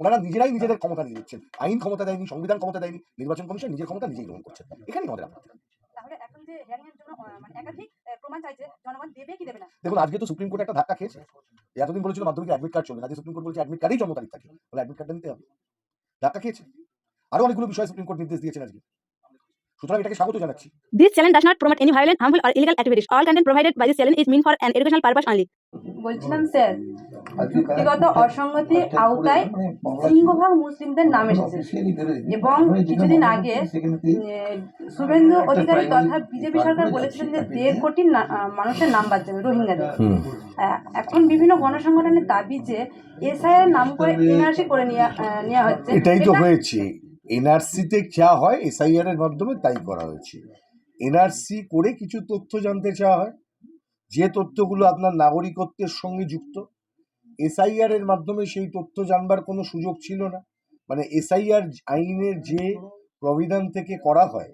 ওনারা নিজেরাই নিজেদের ক্ষমতা নিয়ে নিচ্ছেন। আইন ক্ষমতা দেয়নি সংবিধান ক্ষমতা দেয়নি নির্বাচন কমিশন নিজের ক্ষমতা নিজেই গ্রহণ করছেন। এখানেই আমাদের আপত্তি তাহলে এখন যে মানে একাধিক প্রমাণ চাইছে জনগণ দেবে কি দেবে না? দেখুন আজকে তো সুপ্রিম কোর্ট একটা ধাক্কা খেয়েছে। এতদিন বলেছিল মাধ্যমিক অ্যাডমিট কার্ড চলবে না। আজকে সুপ্রিম কোর্ট বলেছে অ্যাডমিট কার্ডেই জন্ম তারিখ থাকে। বলে অ্যাডমিট কার্ডটা নিতে হবে। ধাক্কা খেয়েছে। আরও অনেকগুলো বিষয় সুপ্রিম কোর্ট নির্দেশ দিয়েছেন আজকে। সুতরাং এটাকে স্বাগত জানাচ্ছি। This channel does not promote any violent, harmful, or illegal activities. All content provided by this channel is meant for an educational purpose only. বলছিলাম স্যার ব্যক্তিগত অসঙ্গতির আওতায় সিংহভাগ মুসলিমদের নাম এসেছে। এবং কিছুদিন আগে শুভেন্দু অধিকারী তথা বিজেপি সরকার বলেছিলেন যে দেড় কোটি মানুষের নাম বাদ যাবে রোহিঙ্গাদের এখন বিভিন্ন গণসংগঠনের দাবি যে এসআইয়ের নাম করে এনআরসি করে নেওয়া নেওয়া হচ্ছে। এটাই তো হয়েছে। এনআরসিতে যা হয় এসআইআর এর মাধ্যমে তাই করা হয়েছে। এনআরসি করে কিছু তথ্য জানতে চাওয়া হয়। যে তথ্যগুলো আপনার নাগরিকত্বের সঙ্গে যুক্ত এসআইআর এর মাধ্যমে সেই তথ্য জানবার কোনো সুযোগ ছিল না। মানে এসআইআর আইনের যে প্রবিধান থেকে করা হয়,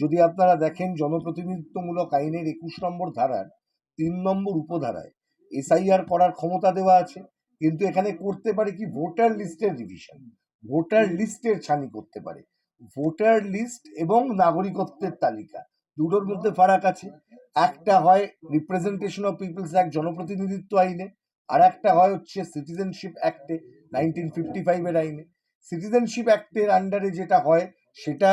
যদি আপনারা দেখেন জনপ্রতিনিধিত্বমূলক আইনের একুশ নম্বর ধারার তিন নম্বর উপধারায় এসআইআর করার ক্ষমতা দেওয়া আছে, কিন্তু এখানে করতে পারে কি? ভোটার লিস্টের রিভিশন ভোটার লিস্টের ছানি করতে পারে। ভোটার লিস্ট এবং নাগরিকত্বের তালিকা, দুটোর মধ্যে ফারাক আছে। একটা হয় রিপ্রেজেন্টেশন অফ পিপলস অ্যাক্ট জনপ্রতিনিধিত্ব আইনে আর একটা হয় হচ্ছে সিটিজেনশিপ অ্যাক্টে নাইনটিন ফিফটি ফাইভের আইনে। সিটিজেনশিপ অ্যাক্টের আন্ডারে যেটা হয়, সেটা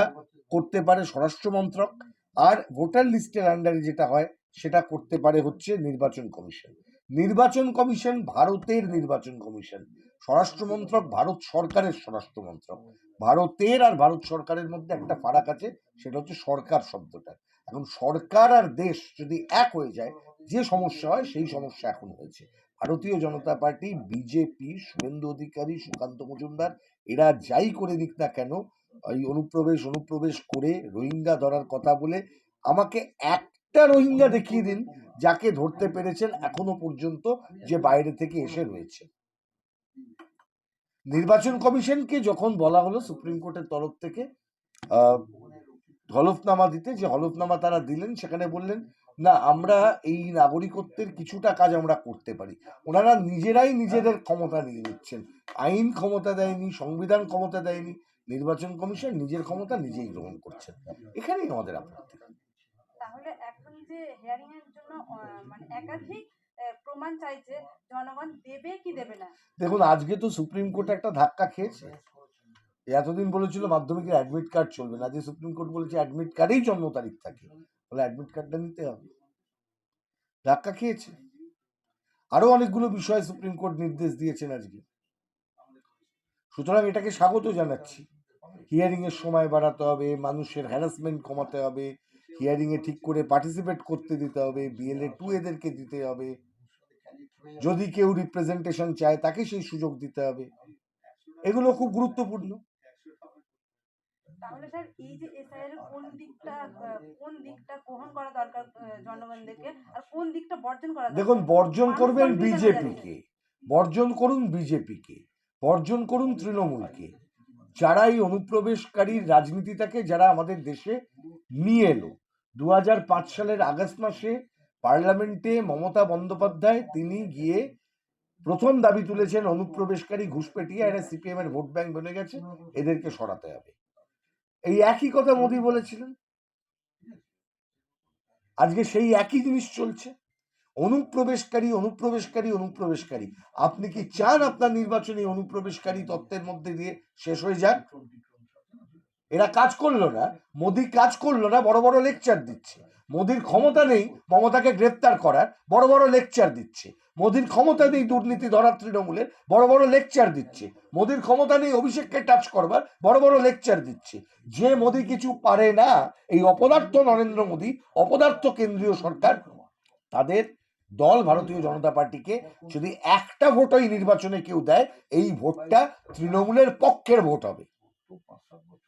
করতে পারে স্বরাষ্ট্র মন্ত্রক। আর ভোটার লিস্টের আন্ডারে যেটা হয়, সেটা করতে পারে হচ্ছে নির্বাচন কমিশন। নির্বাচন কমিশন ভারতের নির্বাচন কমিশন। স্বরাষ্ট্র মন্ত্রক ভারত সরকারের স্বরাষ্ট্র মন্ত্রক। ভারতের আর ভারত সরকারের মধ্যে একটা ফারাক আছে, সেটা হচ্ছে সরকার শব্দটা। এখন সরকার আর দেশ যদি এক হয়ে যায়, যে সমস্যা হয়, সেই সমস্যা এখন হয়েছে। ভারতীয় জনতা পার্টি বিজেপি শুভেন্দু অধিকারী, সুকান্ত মজুমদার, এরা যাই করে দিক না কেন, এই অনুপ্রবেশ অনুপ্রবেশ করে রোহিঙ্গা ধরার কথা বলে আমাকে একটা রোহিঙ্গা দেখিয়ে দিন যাকে ধরতে পেরেছেন এখনও পর্যন্ত যে বাইরে থেকে এসে রয়েছে। নির্বাচন কমিশনকে যখন বলা হলো সুপ্রিম কোর্টের তরফ থেকে হলফনামা দিতে যে হলফনামা তারা দিলেন সেখানে বললেন না আমরা এই নাগরিকত্বের কিছুটা কাজ আমরা করতে পারি। ওনারা নিজেরাই নিজেদের ক্ষমতা নিয়ে নিচ্ছেন। আইন ক্ষমতা দেয়নি সংবিধান ক্ষমতা দেয়নি নির্বাচন কমিশন নিজের ক্ষমতা নিজেই গ্রহণ করছেন। এখানেই আমাদের আপত্তি। তাহলে এখন যে হিয়ারিং এর জন্য মানে একাধিক প্রমাণ চাইছে জনগণ দেবে কি দেবে না? দেখুন আজকে তো সুপ্রিম কোর্ট একটা ধাক্কা খেয়েছে। এতদিন বলেছিল মাধ্যমিকের অ্যাডমিট কার্ড চলবে না, যে সুপ্রিম কোর্ট বলেছে অ্যাডমিট কার্ডেই জন্ম তারিখ থাকে। বলে অ্যাডমিট কার্ডটা নিতে হবে। ধাক্কা খেয়েছে। আরও অনেকগুলো বিষয়ে সুপ্রিম কোর্ট নির্দেশ দিয়েছেন আজকে। সুতরাং এটাকে স্বাগত জানাচ্ছি। হিয়ারিং এর সময় বাড়াতে হবে, মানুষের হ্যারাসমেন্ট কমাতে হবে হিয়ারিং এ ঠিক করে পার্টিসিপেট করতে দিতে হবে বিএলএ টু এদেরকে দিতে হবে। যদি কেউ রিপ্রেজেন্টেশন চায় তাকে সেই সুযোগ দিতে হবে। এগুলো খুব গুরুত্বপূর্ণ। তাহলে স্যার এই যে এসআইআর কোন দিকটা কোন দিকটা গ্রহণ করা দরকার জনগণদেরকে আর কোন দিকটা বর্জন করা দেখুন বর্জন করবেন বিজেপিকে বর্জন করুন বিজেপিকে। বর্জন করুন তৃণমূলকে। যারা এই অনুপ্রবেশকারীর রাজনীতিটাকে যারা আমাদের দেশে নিয়ে এলো। দু হাজার পাঁচ সালের আগস্ট মাসে পার্লামেন্টে মমতা বন্দ্যোপাধ্যায় তিনি গিয়ে প্রথম দাবি তুলেছেন অনুপ্রবেশকারী ঘুষপেটিয়া এরা সিপিএম এর ভোট ব্যাংক বনে গেছে এদেরকে সরাতে হবে। এই একই কথা মোদি বলেছিলেন। আজকে সেই একই জিনিস চলছে। অনুপ্রবেশকারী অনুপ্রবেশকারী অনুপ্রবেশকারী। আপনি কি চান আপনার নির্বাচনী অনুপ্রবেশকারী তত্ত্বের মধ্যে দিয়ে শেষ হয়ে যাক এরা কাজ করল না। মোদি কাজ করল না, বড় বড় লেকচার দিচ্ছে। মোদির ক্ষমতা নেই, মমতাকে গ্রেপ্তার করার, বড় বড় লেকচার দিচ্ছে। মোদির ক্ষমতা নেই দুর্নীতি ধরার তৃণমূলের, বড় বড় লেকচার দিচ্ছে। মোদির ক্ষমতা নেই অভিষেককে টাচ করবার, বড় বড় লেকচার দিচ্ছে। যে মোদি কিছু পারে না, এই অপদার্থ নরেন্দ্র মোদী, অপদার্থ কেন্দ্রীয় সরকার, তাদের দল ভারতীয় জনতা পার্টিকে যদি একটা ভোট এই নির্বাচনে কেউ দেয়, এই ভোটটা তৃণমূলের পক্ষের ভোট হবে।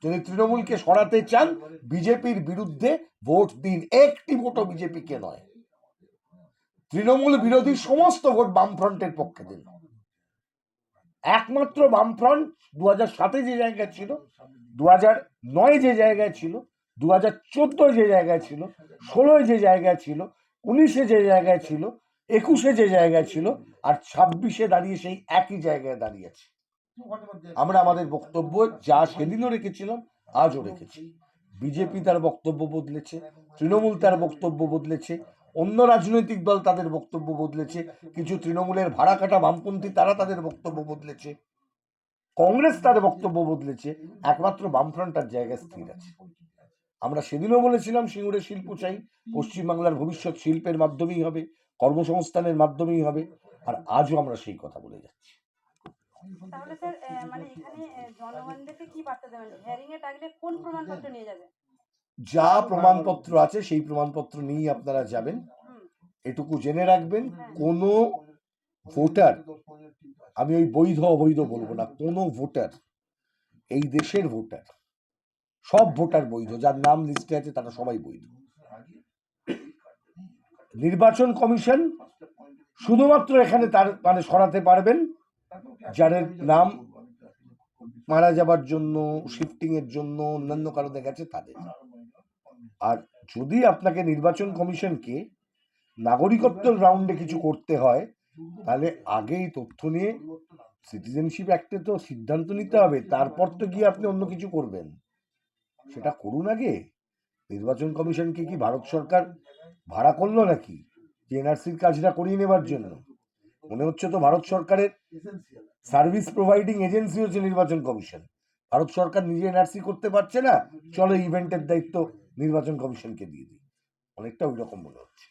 যদি তৃণমূলকে সরাতে চান, বিজেপির বিরুদ্ধে ভোট দিন। একটি ভোটও বিজেপিকে নয়। তৃণমূল বিরোধী সমস্ত ভোট বামফ্রন্টের পক্ষে দিন। একমাত্র বামফ্রন্ট দু হাজার সাতে যে জায়গায় ছিল দু হাজার নয় যে জায়গায় ছিল দু হাজার চোদ্দোয় যে জায়গায় ছিল ষোলোয় যে জায়গায় ছিল, উনিশে যে জায়গায় ছিল, একুশে যে জায়গায় ছিল, আর ছাব্বিশে দাঁড়িয়ে সেই একই জায়গায় দাঁড়িয়েছে আমরা আমাদের বক্তব্য যা সেদিনও রেখেছিলাম, আজও রেখেছি। বিজেপি তার বক্তব্য বদলেছে, তৃণমূল তার বক্তব্য বদলেছে, অন্য রাজনৈতিক দল তাদের বক্তব্য বদলেছে, কিছু তৃণমূলের ভাড়া কাটা বামপন্থী তারা তাদের বক্তব্য বদলেছে, কংগ্রেস তার বক্তব্য বদলেছে, একমাত্র বামফ্রন্ট তার জায়গায় স্থির আছে। আমরা সেদিনও বলেছিলাম, সিঙ্গুরে শিল্প চাই, পশ্চিমবাংলার ভবিষ্যৎ শিল্পের মাধ্যমেই হবে, কর্মসংস্থানের মাধ্যমেই হবে, আর আজও আমরা সেই কথা বলে যাচ্ছি। তাহলে স্যার মানে এখানে জনগণদেরকে কি বার্তা দেবেন? হেয়ারিং এ ডাকলে কোন প্রমাণপত্র নিয়ে যাবে? যা প্রমাণপত্র আছে সেই প্রমাণপত্র নিয়েই আপনারা যাবেন। এটুকু জেনে রাখবেন কোনো ভোটার আমি ওই বৈধ অবৈধ বলব না কোনো ভোটার এই দেশের ভোটার সব ভোটার বৈধ যার নাম লিস্টে আছে তারা সবাই বৈধ। নির্বাচন কমিশন শুধুমাত্র এখানে তার মানে সরাতে পারবেন যাদের নাম মারা যাবার জন্য শিফটিং এর জন্য অন্যান্য কারণে গেছে তাদের। আর যদি আপনাকে নির্বাচন কমিশনকে নাগরিকত্ব রাউন্ডে কিছু করতে হয়, তাহলে আগেই তথ্য নিয়ে সিটিজেনশিপ অ্যাক্টে তো সিদ্ধান্ত নিতে হবে, তারপর তো গিয়ে আপনি অন্য কিছু করবেন। সেটা করুন আগে। নির্বাচন কমিশনকে কি ভারত সরকার ভাড়া করল নাকি? এনআরসির কাজটা করিয়ে নেবার জন্য। মনে হচ্ছে তো ভারত সরকারের সার্ভিস প্রোভাইডিং এজেন্সি হচ্ছে নির্বাচন কমিশন। ভারত সরকার নিজে এনআরসি করতে পারছে না চলো ইভেন্টের দায়িত্ব নির্বাচন কমিশনকে দিয়ে দিই। অনেকটা ওই রকম মনে হচ্ছে।